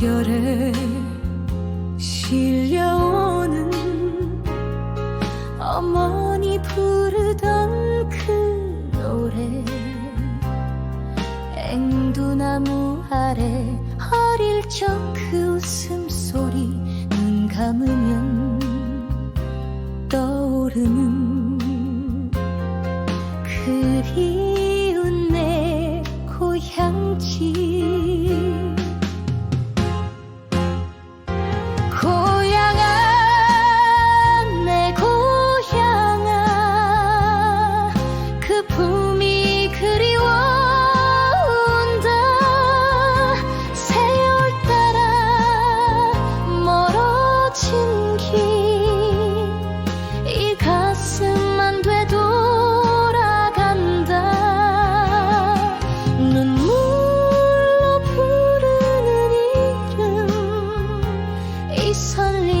물결에 실려오는 어머니 부르던 그 노래. 앵두나무 아래 어릴 적 그 웃음소리 눈 감으면 떠오르는 그리운 내 고향집. 그리워온다. 세월 따라 멀어진 길이 가슴만 되돌아간다. 눈물로 부르는 이름 이 설레